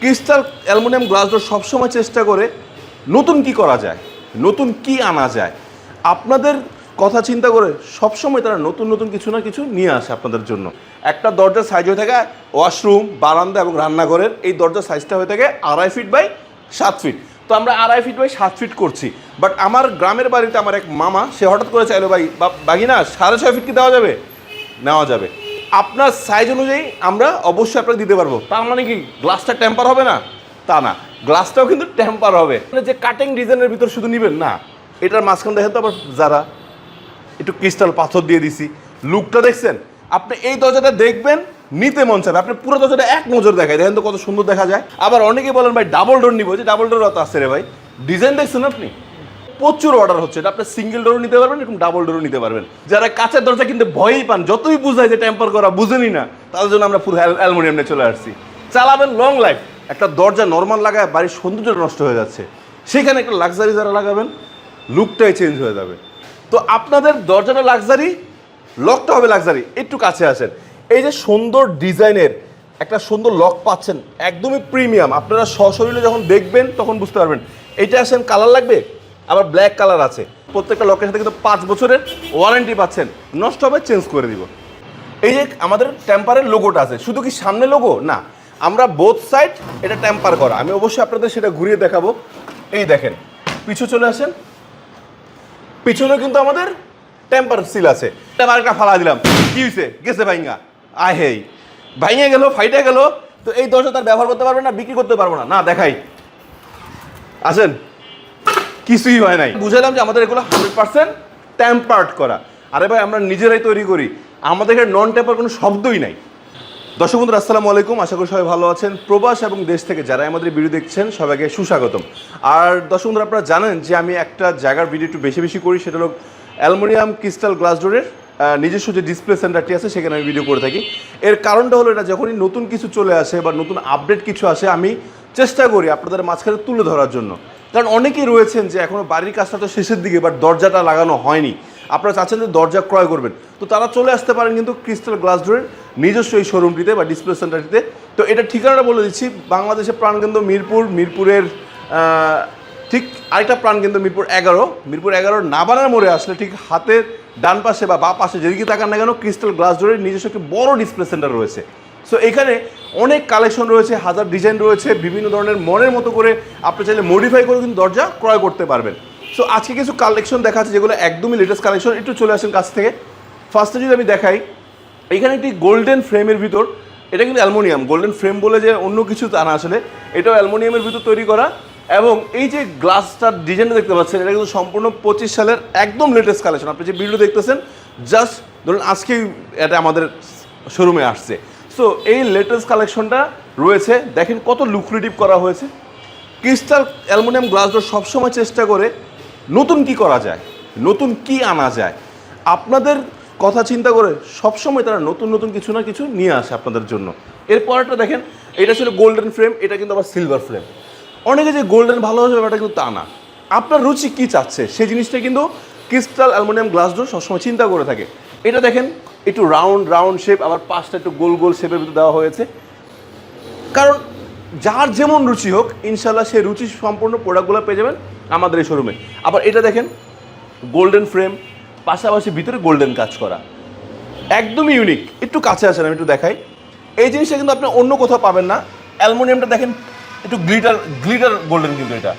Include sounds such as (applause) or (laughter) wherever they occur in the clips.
Crystal aluminium glass ডোর সবসময় চেষ্টা করে নতুন কি করা যায়, নতুন কি আনা যায়। আপনাদের কথা চিন্তা করে সবসময় তারা নতুন নতুন কিছু না কিছু নিয়ে আসে আপনাদের জন্য। একটা দরজার সাইজ হয়ে থাকে ওয়াশরুম বারান্দা এবং রান্নাঘরের, এই দরজার সাইজটা হয়ে থাকে আড়াই ফিট বাই সাত ফিট তো আমরা আড়াই ফিট বাই সাত ফিট করছি। বাট আমার গ্রামের বাড়িতে আমার এক মামা, সে হঠাৎ করে চাইলো, ভাই বাগিনা, সাড়ে ছয় ফিট কি দেওয়া যাবে? নেওয়া যাবে। আপনার সাইজ অনুযায়ী আমরা অবশ্যই আপনাকে দিতে পারব। তার মানে কি? গ্লাসটা টেম্পার হবে না? তা না। গ্লাসটাও কিন্তু টেম্পার হবে। মানে যে কাটিং ডিজাইনের ভিতর শুধু নেবেন, না। এটার মাঝখান দেখেন তো আবার যারা একটু ক্রিস্টাল পাথর দিয়ে দিছি। লুকটা দেখছেন? আপনি এই দরজাটা দেখবেন, নিতে মন চাবে আপনি পুরো দরজাটা এক নজর দেখায়। দেখেন তো কত সুন্দর দেখা যায়। আবার অনেকেই বলেন, ভাই ডাবল ডোর নিবো। যে ডাবল ডোর আছে রে ভাই। ডিজাইন দেখছেন আপনি? প্রচুর অর্ডার হচ্ছে। এটা আপনি সিঙ্গেল ডোরও নিতে পারবেন এরকম ডাবল ডোরও নিতে পারবেন। যারা কাঁচের দরজা কিন্তু ভয়ই পান, যতই বুঝায় যে টেম্পার করা, বুঝেনি না, তাদের জন্য আমরা পুরো অ্যালমোনিয়াম নিয়ে চলে আসছি। চালাবেন লং লাইফ একটা দরজা নর্মাল লাগায় বাড়ির সৌন্দর্য নষ্ট হয়ে যাচ্ছে। সেখানে একটা লাক্সারি যারা লাগাবেন লুকটাই চেঞ্জ হয়ে যাবে। তো আপনাদের দরজাটা লাক্সারি লকটা হবে লাক্সারি একটু কাছে আসেন। এই যে সুন্দর ডিজাইনের একটা সুন্দর লক পাচ্ছেন, একদমই প্রিমিয়াম আপনারা সশরীরে যখন দেখবেন, তখন বুঝতে পারবেন। এটা আসেন কালার লাগবে? আবার ব্ল্যাক কালার আছে। প্রত্যেকটা লকের সাথে কিন্তু পাঁচ বছরের ওয়ারেন্টি পাচ্ছেন। নষ্ট হবে চেঞ্জ করে দিব। এই যে আমাদের টেম্পারের লোগোটা আছে, শুধু কি সামনে লোগো না। আমরা বোথ সাইড এটা টেম্পার করা। আমি অবশ্যই আপনাদের সেটা ঘুরিয়ে দেখাবো। এই দেখেন, পিছু চলে আসেন। পিছনে কিন্তু আমাদের টেম্পার সিল আছে। এটা আরেকটা ফালা দিলাম। কি হয়েছে গেছে ভাইঙ্গা। আয় হেই। ভাইঙে গেল, ফাইটে গেল। তো এই দরজা তার ব্যবহার করতে পারবে না, বিক্রি করতে পারব না। না, দেখাই। আসেন। কিছুই হয় নাই। বুঝালাম যে আমাদের এগুলো হান্ড্রেড পার্সেন্ট ট্যাম্পার্ড করা। আরে ভাই, আমরা নিজেরাই তৈরি করি। আমাদের এখানে নন ট্যাম্পার কোনো শব্দই নাই। দর্শক বন্ধুরা, আসসালামু আলাইকুম। আশা করি সবাই ভালো আছেন। প্রবাস এবং দেশ থেকে যারা আমাদের ভিডিও দেখছেন, সবাইকে সুস্বাগতম। আর দর্শক বন্ধুরা, আপনারা জানেন যে আমি একটা জায়গার ভিডিও একটু বেশি বেশি করি, সেটা হলো অ্যালুমিনিয়াম ক্রিস্টাল গ্লাস ডোরের নিজস্ব যে ডিসপ্লে সেন্টারটি আছে, সেখানে আমি ভিডিও করে থাকি। এর কারণটা হলো এটা, যখনই নতুন কিছু চলে আসে বা নতুন আপডেট কিছু আসে, আমি চেষ্টা করি আপনাদের মাঝখানে তুলে ধরার জন্য। কারণ অনেকেই রয়েছেন যে এখনও বাড়ির কাজটা তো শেষের দিকে বাট দরজাটা লাগানো হয়নি। আপনারা চাচ্ছেন যে দরজা ক্রয় করবেন। তো তারা চলে আসতে পারেন কিন্তু ক্রিস্টাল গ্লাস ডোরের নিজস্ব এই শোরুমটিতে বা ডিসপ্লে সেন্টারটিতে তো এটা ঠিকানাটা বলে দিচ্ছি, বাংলাদেশের প্রাণকেন্দ্র মিরপুর, মিরপুরের ঠিক আরেকটা প্রাণকেন্দ্র মিরপুর এগারো। মিরপুর এগারোর নাবানার মোড়ে আসলে ঠিক হাতের ডান পাশে বা বা পাশে যেদিকে তাকান না কেন ক্রিস্টাল গ্লাস ডোরের নিজস্ব একটি বড় ডিসপ্লে সেন্টার রয়েছে। সো এখানে অনেক কালেকশন রয়েছে হাজার ডিজাইন রয়েছে, বিভিন্ন ধরনের মনের মতো করে আপনি চাইলে মডিফাই করে কিন্তু দরজা ক্রয় করতে পারবেন। সো আজকে কিছু কালেকশন দেখাচ্ছে যেগুলো একদমই লেটেস্ট কালেকশন একটু চলে আসেন কাছ থেকে। ফার্স্টে যদি আমি দেখাই, এখানে একটি গোল্ডেন ফ্রেমের ভিতর, এটা কিন্তু অ্যালমোনিয়াম গোল্ডেন ফ্রেম বলে যে অন্য কিছু তা না আসলে, এটাও অ্যালমোনিয়ামের ভিতর তৈরি করা। এবং এই যে গ্লাসটার ডিজাইনটা দেখতে পাচ্ছেন, এটা কিন্তু সম্পূর্ণ পঁচিশ সালের একদম লেটেস্ট কালেকশন আপনি যে ভিডিও দেখতেছেন জাস্ট ধরুন আজকেই এটা আমাদের শোরুমে আসছে। সো এই লেটেস্ট কালেকশনটা রয়েছে। দেখেন কত লুক্রেটিভ করা হয়েছে। ক্রিস্টাল অ্যালুমিনিয়াম গ্লাস ডোর সবসময় চেষ্টা করে নতুন কি করা যায়, নতুন কি আনা যায়। আপনাদের কথা চিন্তা করে সবসময় তারা নতুন নতুন কিছু না কিছু নিয়ে আসে আপনাদের জন্য। এরপরটা দেখেন, এটা ছিল গোল্ডেন ফ্রেম এটা কিন্তু আবার সিলভার ফ্রেম অনেকে যে গোল্ডেন ভালো হবে ব্যাপারটা কিন্তু তা না। আপনার রুচি কি চাচ্ছে, সেই জিনিসটা কিন্তু ক্রিস্টাল অ্যালুমিনিয়াম গ্লাস ডোর সবসময় চিন্তা করে থাকে। এটা দেখেন একটু রাউন্ড রাউন্ড শেপ আবার পাঁচটা একটু গোল গোল শেপের ভিতরে দেওয়া হয়েছে। কারণ যার যেমন রুচি হোক ইনশাল্লাহ সেই রুচি সম্পূর্ণ প্রোডাক্টগুলো পেয়ে যাবেন আমাদের এই শোরুমে আবার এটা দেখেন গোল্ডেন ফ্রেম পাশাপাশি ভিতরে গোল্ডেন কাজ করা। একদমই ইউনিক একটু কাছে আসেন, আমি একটু দেখাই। এই জিনিসটা কিন্তু আপনি অন্য কোথাও পাবেন না। অ্যালমোনিয়ামটা দেখেন, একটু গ্লিটার গ্লিটার গোল্ডেন কিন্তু এটা।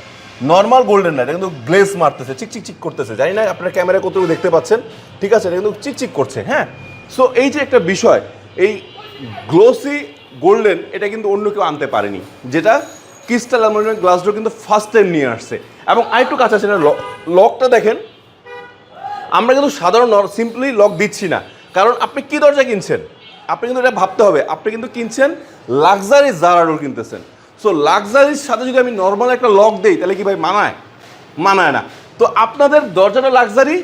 নর্মাল গোল্ডেন না, এটা কিন্তু গ্লেস মারতেছে চিক চিক করতেছে। জানি না আপনার ক্যামেরায় কতটুকু দেখতে পাচ্ছেন। ঠিক আছে, এটা কিন্তু চিক চিক করছে হ্যাঁ? সো এই যে একটা বিষয়, এই গ্লোসি গোল্ডেন এটা কিন্তু অন্য কেউ আনতে পারেনি। যেটা ক্রিস্টাল অ্যালুমিনিয়াম গ্লাস ডোর কিন্তু ফার্স্ট টাইম নিয়ে আসছে। এবং আরেকটু কাছে আছে লকটা দেখেন। আমরা কিন্তু সাধারণ সিম্পলি লক দিচ্ছি না। কারণ আপনি কি দরজা কিনছেন? আপনি কিন্তু এটা ভাবতে হবে। আপনি কিন্তু কিনছেন লাক্সারি জারাডোর কিনতেছেন। সো লাক্সারির সাথে যদি আমি নর্মাল একটা লক দিই, তাহলে কি ভাই মানায়? মানায় না। তো আপনাদের দরজাটা লাক্সারি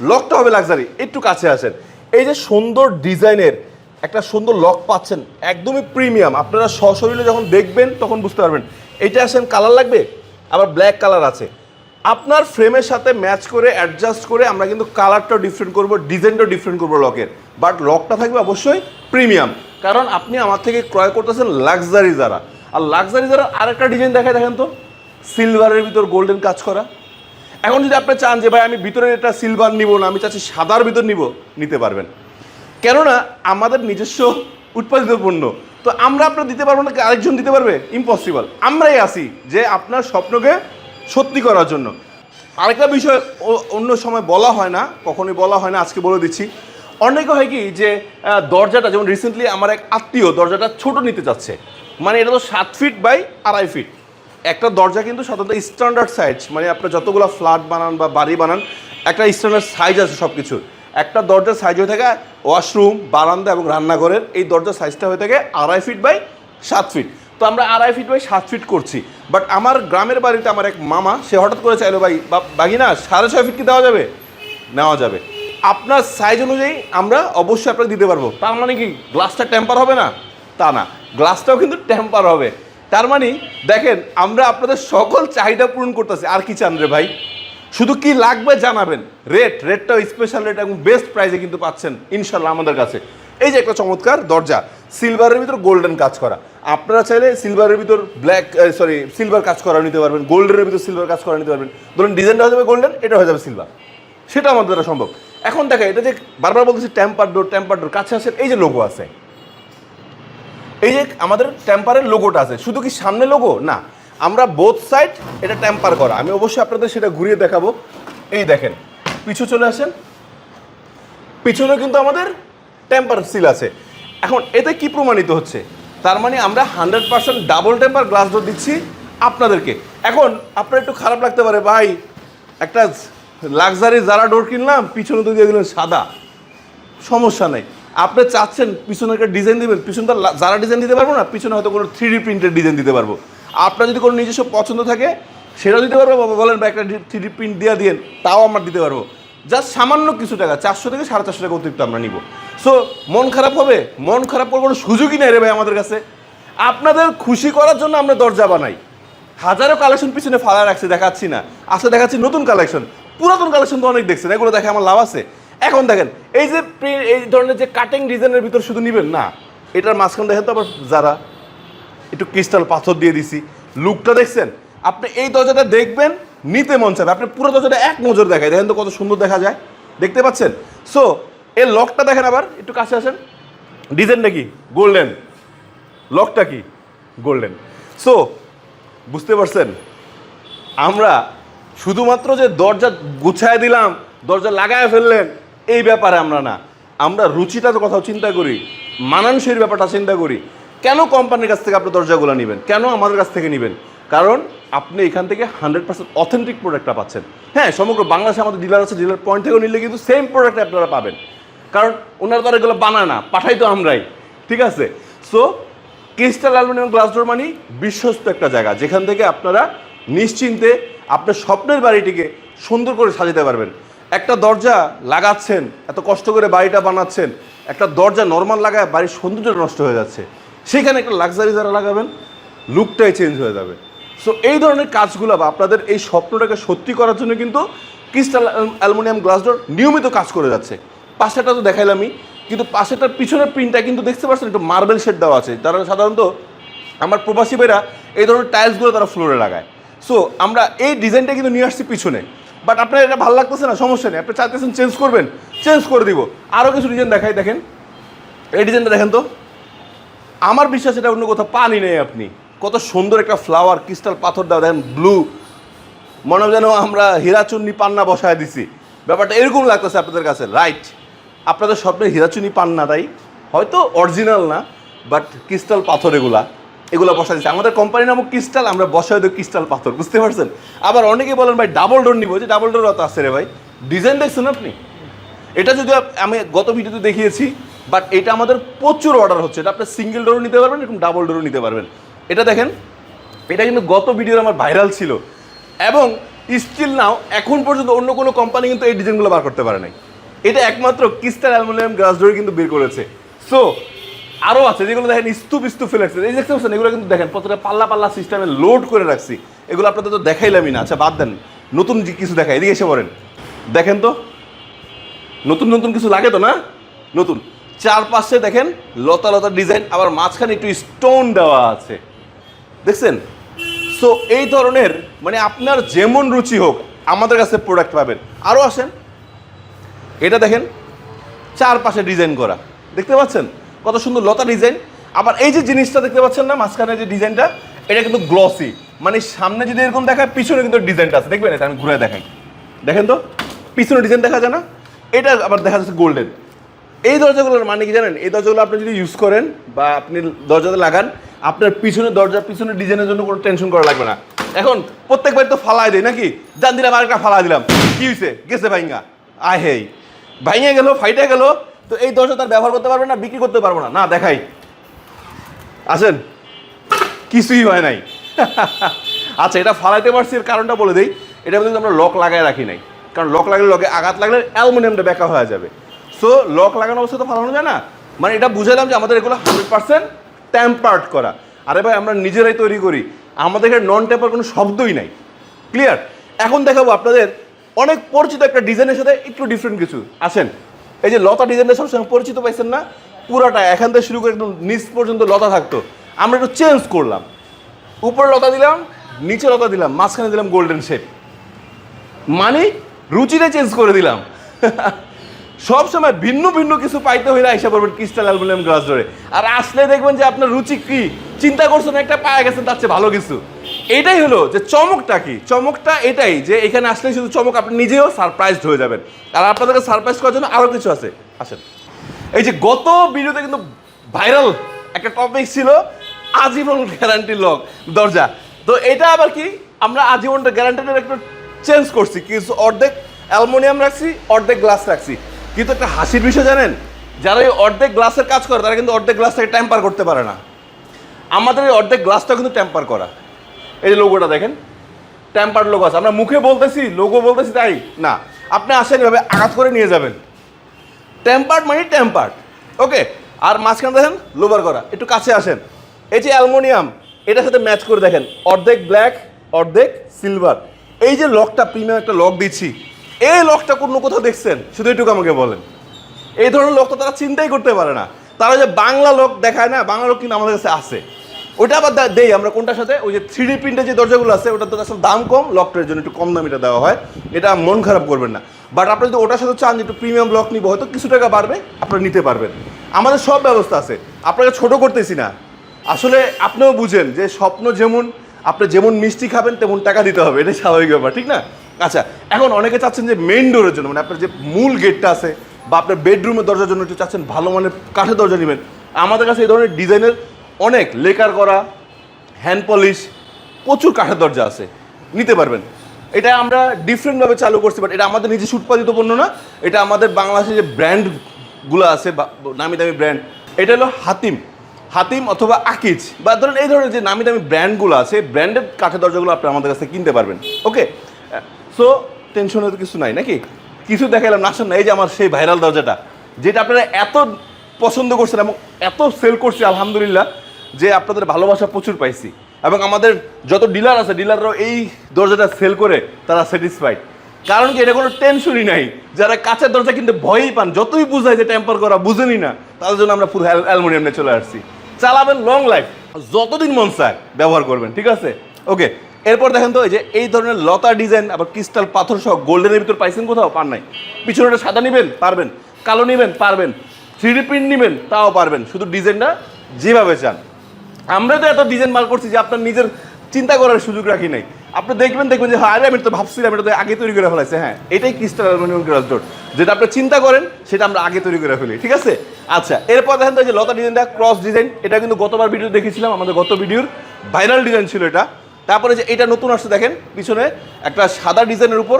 লকটা হবে লাক্সারি একটু কাছে আসেন। এই যে সুন্দর ডিজাইনের একটা সুন্দর লক পাচ্ছেন, একদমই প্রিমিয়াম আপনারা সশরীরে যখন দেখবেন, তখন বুঝতে পারবেন। এটা আসেন কালার লাগবে, আবার ব্ল্যাক কালার আছে। আপনার ফ্রেমের সাথে ম্যাচ করে অ্যাডজাস্ট করে আমরা কিন্তু কালারটাও ডিফারেন্ট করব ডিজাইনটাও ডিফারেন্ট করব লকের বাট লকটা থাকবে অবশ্যই প্রিমিয়াম কারণ আপনি আমার থেকে ক্রয় করতেছেন লাক্সারি যারা আর লাক্সারি যারা আরেকটা ডিজাইন দেখায় দেখেন তো সিলভারের ভিতর গোল্ডেন কাজ করা। এখন যদি আপনি চান যে, ভাই, আমি ভিতরে এটা সিলভার নিব না, আমি চাচ্ছি সাদার ভিতর নিব, নিতে পারবেন। কেননা, আমাদের নিজস্ব উৎপাদিত পণ্য তো আমরা আপনার দিতে পারব না আরেকজন দিতে পারবে? ইম্পসিবল আমরাই আসি যে, আপনার স্বপ্নকে সত্যি করার জন্য। আরেকটা বিষয় অন্য সময় বলা হয় না, কখনোই বলা হয় না, আজকে বলে দিচ্ছি। অনেকে হয় কি যে দরজাটা, যেমন রিসেন্টলি আমার এক আত্মীয় দরজাটা ছোট নিতে চাচ্ছে। মানে এটা তো সাত ফিট বাই আড়াই ফিট একটা দরজা কিন্তু সাধারণত স্ট্যান্ডার্ড সাইজ মানে আপনার যতগুলো ফ্ল্যাট বানান বা বাড়ি বানান, একটা স্ট্যান্ডার্ড সাইজ আছে সব কিছুর একটা দরজার সাইজ হয়ে থাকে ওয়াশরুম বারান্দা এবং রান্নাঘরের। এই দরজার সাইজটা হয়ে থাকে আড়াই ফিট বাই সাত ফিট তো আমরা আড়াই ফিট বাই সাত ফিট করছি। বাট আমার গ্রামের বাড়িতে আমার এক মামা, সে হঠাৎ করে চাইলো, ভাই বাগিনা, সাড়ে ছয় ফিট কি দেওয়া যাবে? নেওয়া যাবে। আপনার সাইজ অনুযায়ী আমরা অবশ্যই আপনাকে দিতে পারব। তার মানে কি গ্লাসটা টেম্পার হবে না? তা না। গ্লাসটাও কিন্তু টেম্পার হবে। তার মানে দেখেন, আমরা আপনাদের সকল চাহিদা পূরণ করতেছি। আর কি চান রে ভাই? শুধু কি লাগবে জানাবেন। রেট রেটটাও স্পেশাল রেট এবং বেস্ট প্রাইসে কিন্তু পাচ্ছেন ইনশাল্লাহ আমাদের কাছে। এই যে একটা চমৎকার দরজা সিলভারের ভিতর গোল্ডেন কাজ করা। আপনারা চাইলে সিলভারের ভিতর ব্ল্যাক সরি সিলভার কাজ করা নিতে পারবেন গোল্ডেনের ভিতর সিলভার কাজ করা নিতে পারবেন। ধরুন ডিজাইনটা হয়ে যাবে গোল্ডেন এটা হয়ে যাবে সিলভার সেটা আমাদের দ্বারা সম্ভব। এখন দেখা, এটা যে বারবার বলতেছি টেম্পার ডোর টেম্পার ডোর কাছে আসেন, এই যে লোগো আছে। এই যে আমাদের টেম্পারের লোগোটা আছে, শুধু কি সামনে লোগো না, আমরা বোথ সাইড এটা টেম্পার করা। আমি অবশ্যই আপনাদের সেটা ঘুরিয়ে দেখাবো। এই দেখেন, পিছু চলে আসেন। পিছনে কিন্তু আমাদের টেম্পার সিল আছে। এখন এতে কি প্রমাণিত হচ্ছে? তার মানে আমরা hundred percent double temper glass door দিচ্ছি আপনাদেরকে। এখন আপনার একটু খারাপ লাগতে পারে, ভাই, একটা লাক্সারি যারা ডোর কিনলাম, পিছনে তো দিয়ে দিলেন সাদা। সমস্যা নেই। আপনি চাচ্ছেন পিছনে একটা ডিজাইন দেবেন, পিছনে তো যারা ডিজাইন দিতে পারব না, পিছনে হয়তো কোনো থ্রি ডি প্রিন্টের ডিজাইন দিতে পারব। আপনার যদি কোনো নিজস্ব পছন্দ থাকে, সেটাও দিতে পারব বাবা বলেন বা একটা থ্রি ডি প্রিন্ট দিয়ে দিন তাও আমরা দিতে পারব। জাস্ট সামান্য কিছু টাকা, চারশো থেকে সাড়ে চারশো টাকা অতিরিক্ত আমরা নিব। সো মন খারাপ হবে? মন খারাপ করার কোনো সুযোগই নেই রে ভাই আমাদের কাছে। আপনাদের খুশি করার জন্য আমরা দরজা বানাই। হাজারো কালেকশন পিছনে ফালা রাখছে, দেখাচ্ছি না। আসলে দেখাচ্ছি নতুন কালেকশন পুরাতন কালেকশন তো অনেক দেখছেন, এগুলো দেখে আমার লাভ আছে। এখন দেখেন, এই যে এই ধরনের যে কাটিং ডিজাইনের ভিতর শুধু নিবেন, না, এটার মাঝখান দেখেন তো আবার যারা একটু ক্রিস্টাল পাথর দিয়ে দিছি লুকটা দেখছেন? আপনি এই দরজাটা দেখবেন, নিতে মন চাবে আপনি পুরো দরজাটা এক নজর দেখায়, দেখেন তো কত সুন্দর দেখা যায়। দেখতে পাচ্ছেন? সো এর লকটা দেখেন আবার, একটু কাছে আসেন। ডিজাইনটা কি? গোল্ডেন লকটা কি? গোল্ডেন সো বুঝতে পারছেন? আমরা শুধুমাত্র যে দরজা গুছায় দিলাম, দরজা লাগায় ফেললেন এই ব্যাপারে আমরা না। আমরা রুচিটার কথাও চিন্তা করি, মানানসইর ব্যাপারটা চিন্তা করি। কেন কোম্পানির কাছ থেকে আপনি দরজাগুলো নেবেন? কেন আমাদের কাছ থেকে নেবেন? কারণ আপনি এখান থেকে হান্ড্রেড পার্সেন্ট অথেন্টিক প্রোডাক্টটা পাচ্ছেন। হ্যাঁ সমগ্র বাংলাদেশে আমাদের ডিলার আছে ডিলার পয়েন্ট থেকেও নিলে কিন্তু সেম প্রোডাক্ট আপনারা পাবেন। কারণ ওনারা তো আর এগুলো বানায় না, পাঠাই তো আমরাই। ঠিক আছে? So crystal aluminium glass door মানে বিশ্বস্ত একটা জায়গা, যেখান থেকে আপনারা নিশ্চিন্তে আপনার স্বপ্নের বাড়িটিকে সুন্দর করে সাজাতে পারবেন। একটা দরজা লাগাচ্ছেন, এত কষ্ট করে বাড়িটা বানাচ্ছেন, একটা দরজা নর্মাল লাগায় বাড়ির সৌন্দর্য নষ্ট হয়ে যাচ্ছে। সেখানে একটা লাক্সারি যারা লাগাবেন লুকটাই চেঞ্জ হয়ে যাবে। সো এই ধরনের কাজগুলো বা আপনাদের এই স্বপ্নটাকে সত্যি করার জন্য কিন্তু ক্রিস্টাল অ্যালুমিনিয়াম গ্লাস ডোর নিয়মিত কাজ করে যাচ্ছে। পাশেটা তো দেখাইলামই, কিন্তু পাশেটার পিছনের প্রিন্টটা কিন্তু দেখতে পাচ্ছেন, একটু মার্বেল শেড দেওয়া আছে। তারা সাধারণত আমার প্রবাসী ভাইরা এই ধরনের টাইলসগুলো তারা ফ্লোরে লাগায়। সো আমরা এই ডিজাইনটা কিন্তু নিয়ে আসছি পিছনে। বাট আপনার এটা ভালো লাগতেছে না, সমস্যা নেই। আপনি চাইতেছেন চেঞ্জ করবেন চেঞ্জ করে দিব। আরও কিছু ডিজাইন দেখাই, দেখেন। এই ডিজাইনটা দেখেন তো। আমার বিশ্বাস এটা অন্য কোথাও পানি নেই আপনি। কত সুন্দর একটা ফ্লাওয়ার ক্রিস্টাল পাথর দেওয়া, দেখেন ব্লু মনে হয় যেন আমরা হীরাচুন্নি পান্না বসায় দিছি। ব্যাপারটা এরকম লাগতেছে আপনাদের কাছে রাইট আপনাদের স্বপ্নের হীরাচুন্নি পান্না, তাই? হয়তো অরিজিনাল না বাট ক্রিস্টাল পাথর এগুলা। এগুলো বসা দিচ্ছে আমাদের কোম্পানি নামক ক্রিস্টাল আমরা বসায় দিই ক্রিস্টাল পাথর, বুঝতে পারছেন? আবার অনেকে বলেন, ভাই ডাবল ডোর নিবো। যে ডাবল ডোর অত আছে রে ভাই। ডিজাইন দেখছেন আপনি? এটা যদি আমি গত ভিডিওতে দেখিয়েছি বাট এটা আমাদের প্রচুর অর্ডার হচ্ছে। এটা আপনি সিঙ্গেল ডোরও নিতে পারবেন, এরকম ডাবল ডোরও নিতে পারবেন। এটা দেখেন, এটা কিন্তু গত ভিডিওর আমার ভাইরাল ছিল। এবং স্টিল নাও এখন পর্যন্ত অন্য কোনো কোম্পানি কিন্তু এই ডিজাইনগুলো বার করতে পারে নাই। এটা একমাত্র ক্রিস্টাল অ্যালুমিনিয়াম গ্লাস ডোর কিন্তু বের করেছে। সো আরও আছে, যেগুলো দেখেন স্তূপ স্তূপ ফেলে রাখছে এই দেখতে পাচ্ছেন, এগুলো কিন্তু দেখেন প্রত্যেকটা পাল্লা পাল্লা সিস্টেমে লোড করে রাখছি। এগুলো আপনাদের তো দেখাইলামই না। আচ্ছা বাদ দেন। নতুন কিছু দেখাই, এদিকে এসে পড়েন। দেখেন তো? নতুন নতুন কিছু লাগে তো না? নতুন। চারপাশে দেখেন, লতা লতা ডিজাইন আবার মাঝখানে একটু স্টোন দেওয়া আছে। দেখছেন? সো এই ধরনের মানে আপনার যেমন রুচি হোক, আমাদের কাছে প্রোডাক্ট পাবেন। আরও আসেন। এটা দেখেন, চারপাশে ডিজাইন করা। দেখতে পাচ্ছেন? কত সুন্দর লতা ডিজাইন। আবার এই যে জিনিসটা দেখতে পাচ্ছেন না, মাঝখানে যে ডিজাইনটা, এটা কিন্তু গ্লসি মানে সামনে যদি এরকম দেখায়, পিছনে কিন্তু ডিজাইনটা আছে। দেখবেন এটা, আমি ঘুরে দেখাই। দেখেন তো, পিছনে ডিজাইন দেখা যায় না? এটা আবার দেখা যাচ্ছে গোল্ডেন এই দরজাগুলোর মানে কি জানেন? এই দরজাগুলো আপনি যদি ইউজ করেন বা আপনি দরজাতে লাগান, আপনার পিছনে দরজার পিছনে ডিজাইনের জন্য কোনো টেনশন করা লাগবে না। এখন প্রত্যেকবার তো ফালাই দেয় নাকি? জান দিলাম, আরেকটা ফালাই দিলাম। কি হয়েছে গেছে ভাইঙ্গা। আয় হেই। ভাইঙে গেল, ফাইটে গেল তো এই দরজা তার ব্যবহার করতে পারবে না, বিক্রি করতে পারব না। না, দেখাই। আসেন। কিছুই হয় নাই। (laughs) আচ্ছা এটা ফালাইতে পারছি কারণটা বলে দিই। এটা কিন্তু আমরা লক লাগায় রাখি নাই। কারণ লক লাগালে লগে আঘাত লাগলে অ্যালুমিনিয়ামটা বেকা হয়ে যাবে। সো লক লাগানো অবস্থা তো ফালানো যায় না। মানে এটা বুঝালাম যে আমাদের এগুলো হান্ড্রেড পার্সেন্ট ট্যাম্পার্ড করা। আরে ভাই, আমরা নিজেরাই তৈরি করি। আমাদের এখানে নন ট্যাম্পার কোনো শব্দই নাই। ক্লিয়ার এখন দেখাবো আপনাদের অনেক পরিচিত একটা ডিজাইনের সাথে একটু ডিফারেন্ট কিছু। আসেন। এই যে লতা ডিজাইনটা সবসময় পরিচিত পাইছেন না, পুরাটা এখান থেকে শুরু করে একদম নিচ পর্যন্ত লতা থাকতো। আমরা একটু চেঞ্জ করলাম। উপরে লতা দিলাম, নিচে লতা দিলাম, মাঝখানে দিলাম গোল্ডেন শেপ মানে রুচিটা চেঞ্জ করে দিলাম। (laughs) সবসময় ভিন্ন ভিন্ন কিছু পাইতে হইলে আইসা পড়বেন ক্রিস্টাল অ্যালুমিনিয়াম গ্লাস ধরে। আর আসলে দেখবেন যে আপনার রুচি কি? চিন্তা করছেন একটা পায়ে গেছেন তার চেয়ে ভালো কিছু। এটাই হলো যে চমকটা কি? চমকটা এটাই যে এখানে আসলে শুধু চমক আপনি নিজেও সারপ্রাইজড হয়ে যাবেন। আর আপনাদেরকে সারপ্রাইজ করার জন্য আরও কিছু আছে। আসেন। এই যে গত ভিডিওতে কিন্তু ভাইরাল একটা টপিক ছিল আজীবন গ্যারান্টি লক দরজা। তো এটা আবার কি? আমরা আজীবনটা গ্যারান্টিটা একটু চেঞ্জ করছি। কিছু অর্ধেক অ্যালুমিনিয়াম রাখছি, অর্ধেক গ্লাস রাখছি। কিন্তু একটা হাসির বিষয় জানেন? যারা এই অর্ধেক গ্লাসের কাজ করে, তারা কিন্তু অর্ধেক গ্লাসটাকে ট্যাম্পার করতে পারে না। আমাদের এই অর্ধেক গ্লাসটা কিন্তু ট্যাম্পার করা। এই যে লোগোটা দেখেন ট্যাম্পার লোগো আছে। আমরা মুখে বলতেছি লোগো বলতেছি, তাই? না, আপনি আসেন, এভাবে আঘাত করে নিয়ে যাবেন। টেম্পার্ড মানে টেম্পার্ড ওকে আর মাঝখানে দেখেন, লোবার করা একটু কাছে আসেন। এই যে অ্যালুমিনিয়াম, এটার সাথে ম্যাচ করে দেখেন, অর্ধেক ব্ল্যাক অর্ধেক সিলভার এই যে লকটা প্রিমিয়াম একটা লক দিচ্ছি, এই লকটা কোনো কোথাও দেখছেন? শুধু এটুকু আমাকে বলেন। এই ধরনের লোক তো তারা চিন্তাই করতে পারে না। তারা যে বাংলা লোক দেখায় না, বাংলা লোক কিন্তু আমাদের কাছে আছে। ওইটা আবার দেই, আমরা কোনটার সাথে? ওই যে থ্রি ডি প্রিন্টের যে দরজাগুলো আছে ওটা তো আসলে দাম কম লকটার জন্য একটু কম দাম এটা দেওয়া হয়। এটা মন খারাপ করবেন না। বাট আপনি যদি ওটার সাথে চান একটু প্রিমিয়াম লক নিব, হয়তো কিছু টাকা বাড়বে, আপনারা নিতে পারবেন। আমাদের সব ব্যবস্থা আছে। আপনাকে ছোট করতেছি না। আসলে আপনিও বুঝেন যে স্বপ্ন যেমন, আপনি যেমন মিষ্টি খাবেন, তেমন টাকা দিতে হবে। এটাই স্বাভাবিক ব্যাপার, ঠিক না? আচ্ছা এখন অনেকে চাচ্ছেন যে মেইন ডোরের জন্য মানে আপনার যে মূল গেটটা আছে, বা আপনার বেডরুমের দরজার জন্য একটু চাচ্ছেন, ভালো মানের কাঠের দরজা নেবেন। আমাদের কাছে এই ধরনের ডিজাইনের অনেক লেকার করা হ্যান্ড পলিশ প্রচুর কাঠের দরজা আছে। নিতে পারবেন। এটা আমরা ডিফারেন্টভাবে চালু করছি বাট এটা আমাদের নিজস্ব উৎপাদিত পণ্য না। এটা আমাদের বাংলাদেশে যে ব্র্যান্ডগুলো আছে নামি দামি ব্র্যান্ড এটা হলো হাতিম। হাতিম অথবা আকিজ, বা ধরেন এই ধরনের যে নামি দামি ব্র্যান্ডগুলো আছে ব্র্যান্ডেড কাঠের দরজাগুলো আপনি আমাদের কাছে কিনতে পারবেন। ওকে সো টেনশনের কিছু নাই, নাকি? কিছু দেখালাম না, আসেন না, এই যে আমার সেই ভাইরাল দরজাটা, যেটা আপনারা এত পছন্দ করছেন এবং এত সেল করছি আলহামদুলিল্লাহ। যে আপনাদের ভালোবাসা প্রচুর পাইছি। এবং আমাদের যত ডিলার আছে ডিলাররাও এই দরজাটা সেল করে তারা স্যাটিসফাইড কারণ কি, এটা কোনো টেনশনই নাই। যারা কাঁচের দরজা কিন্তু ভয়ই পান, যতই বুঝায় যে টেম্পার করা বুঝেনি না, তাদের জন্য আমরা পুরো অ্যালুমিনিয়াম নিয়ে চলে আসছি। চালাবেন লং লাইফ যতদিন মন চায়, ব্যবহার করবেন, ঠিক আছে? ওকে এরপর দেখেন তো যে এই ধরনের লতা ডিজাইন আবার ক্রিস্টাল পাথর সহ গোল্ডেনের ভিতর পাইছেন কোথাও? পান নাই। পিছনেটা সাদা নেবেন, পারবেন। কালো নেবেন, পারবেন। থ্রি প্রিন্ট নেবেন, তাও পারবেন। শুধু ডিজাইনটা যেভাবে চান। আমরা তো এত ডিজাইন মাল করছি যে আপনার নিজের চিন্তা করার সুযোগ রাখি নাই। আপনি দেখবেন দেখবেন যে হ্যাঁ আমি তো ভাবছিলাম এটা তো আগে তৈরি করে ফেলাইছে। হ্যাঁ এটাই ক্রিস্টাল অ্যালুমিনিয়াম গ্লাস ডোর যেটা আপনি চিন্তা করেন, সেটা আমরা আগে তৈরি করে ফেলি, ঠিক আছে? আচ্ছা এরপর দেখেন তো যে লতা ডিজাইনটা ক্রস ডিজাইন এটা কিন্তু গতবার ভিডিও দেখেছিলাম, আমাদের গত ভিডিওর ভাইরাল ডিজাইন ছিল এটা। তারপরে যে, এটা নতুন আসছে, দেখেন, পিছনে একটা সাদা ডিজাইনের উপর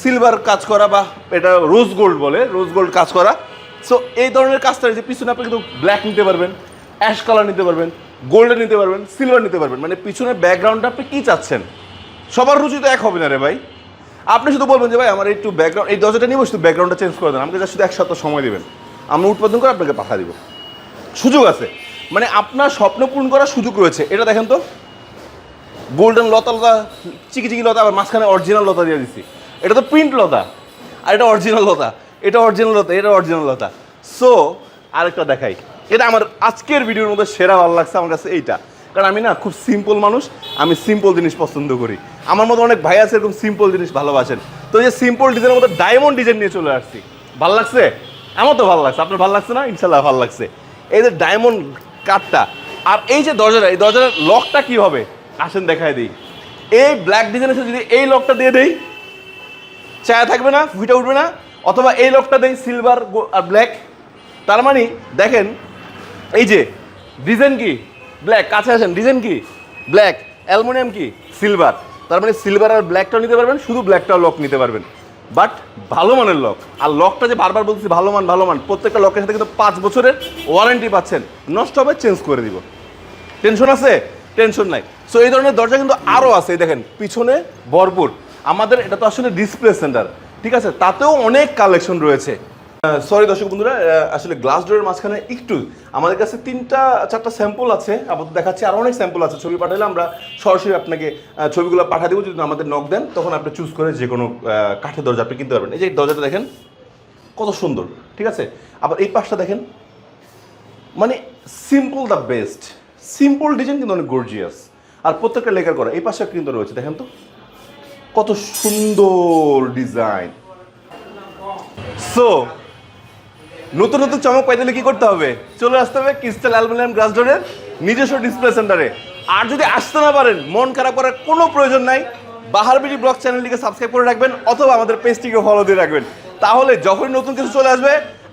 সিলভার কাজ করা বা এটা রোজ গোল্ড বলে রোজ গোল্ড কাজ করা। সো এই ধরনের কাজটা যে, পিছনে আপনি কিন্তু ব্ল্যাক নিতে পারবেন অ্যাশ কালার নিতে পারবেন। গোল্ডেন নিতে পারবেন, সিলভার নিতে পারবেন। মানে পিছনে ব্যাকগ্রাউন্ডটা আপনি কী চাচ্ছেন? সবার রুচি তো এক হবে না রে ভাই। আপনি শুধু বলবেন যে, ভাই, আমার একটু ব্যাকগ্রাউন্ড এই দরজাটা নিয়ে শুধু ব্যাকগ্রাউন্ডটা চেঞ্জ করে দেন। আমাকে যা শুধু এক সপ্তাহ সময় দেবেন। আমরা উৎপাদন করে আপনাকে পাঠা দিব। সুযোগ আছে। মানে আপনার স্বপ্ন পূরণ করার সুযোগ রয়েছে। এটা দেখেন তো। গোল্ডেন লতা লতা, চিকি চিকি লতা, আবার মাঝখানে অরিজিনাল লতা দিয়ে দিচ্ছি এটা তো প্রিন্ট লতা। আর এটা অরিজিনাল লতা। এটা অরিজিনাল লতা, এটা অরিজিনাল লতা। সো আরেকটা দেখাই। এটা আমার আজকের ভিডিওর মধ্যে সেরা ভালো লাগছে আমার কাছে এইটা। কারণ আমি না খুব সিম্পল মানুষ, আমি সিম্পল জিনিস পছন্দ করি। আমার মতো অনেক ভাই আছে এরকম সিম্পল জিনিস ভালোবাসেন। তো যে সিম্পল ডিজাইনের মধ্যে ডায়মন্ড ডিজাইন নিয়ে চলে আসছি। ভালো লাগছে? আমার তো ভালো লাগছে। আপনার ভালো লাগছে না? ইনশাল্লাহ ভালো লাগছে। এই যে ডায়মন্ড কাঠটা আর এই যে দরজাটা, এই দরজার লকটা কি হবে? আসেন দেখায় দিই। এই ব্ল্যাক ডিজাইনের সাথে যদি এই লকটা দিয়ে দেই চায়া থাকবে না ফুইটা উঠবে না, অথবা এই লকটা দেই সিলভার আর ব্ল্যাক তার মানে দেখেন এই যে, ডিজাইন কি? ব্ল্যাক কাছে আসেন, ডিজাইন কি? ব্ল্যাক অ্যালুমিনিয়াম কি? সিলভার তার মানে সিলভার আর ব্ল্যাকটাও নিতে পারবেন, শুধু ব্ল্যাকটাও লক নিতে পারবেন। বাট ভালো মানের লক আর লকটা যে বারবার বলতেছি, ভালো মান ভালো মান, প্রত্যেকটা লকের সাথে কিন্তু পাঁচ বছরের ওয়ারেন্টি পাচ্ছেন। নষ্ট হবে চেঞ্জ করে দিব। টেনশন আছে? টেনশন নাই। সো এই ধরনের দরজা কিন্তু আরও আছে দেখেন, পিছনে ভরপুর। আমাদের, এটা তো আসলে ডিসপ্লে সেন্টার ঠিক আছে? তাতেও অনেক কালেকশন রয়েছে। সরি দর্শক বন্ধুরা আসলে গ্লাস ডোরের মাঝখানে একটু আমাদের কাছে তিনটা, চারটা স্যাম্পল আছে, আপাতত দেখাচ্ছি আরও অনেক স্যাম্পল আছে, ছবি পাঠালে আমরা সরাসরি আপনাকে ছবিগুলো পাঠা দেবো, যদি আমাদের নক দেন, তখন আপনি চুজ করে যে কোনো কাঠের দরজা আপনি কিনতে পারবেন। এই যে দরজাটা দেখেন, কত সুন্দর, ঠিক আছে? আবার এই পাশটা দেখেন মানে simple the best simple design কিন্তু অনেক গর্জিয়াস আর প্রত্যেকটা লেখার করা, এই পাশে কিন্তু রয়েছে, দেখেন তো, কত সুন্দর ডিজাইন সো নতুন নতুন চমক পাইতে কি করতে হবে? চলে আসতে হবে ক্রিস্টাল অ্যালুমিনিয়াম গ্লাস ডোরের নিজস্ব ডিসপ্লে সেন্টারে আর যদি আসতে না পারেন, মন খারাপ করার কোনো প্রয়োজন নাই। বাহার বিডি ব্লগ চ্যানেলটিকে সাবস্ক্রাইব করে রাখবেন, অথবা আমাদের পেজটিকে ফলো দিয়ে রাখবেন। তাহলে যখনই নতুন কিছু চলে আসবে,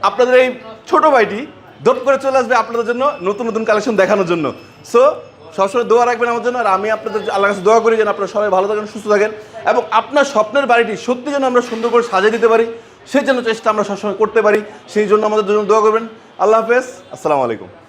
আপনাদের এই ছোট ভাইটি দপ করে চলে আসবে আপনাদের জন্য নতুন নতুন কালেকশন দেখানোর জন্য। সো সবসময় দোয়া রাখবেন আমার জন্য, আর আমি আপনাদের আল্লাহ কাছে দোয়া করি যেন আপনারা সবাই ভালো থাকেন, সুস্থ থাকেন, এবং আপনার স্বপ্নের বাড়িটি সত্যি যেন আমরা সুন্দর করে সাজিয়ে দিতে পারি। সেই জন্য চেষ্টা আমরা সবসময় করতে পারি। সেই জন্য আমাদের দুজন দোয়া করবেন। আল্লাহ হাফেজ। আসসালামু আলাইকুম।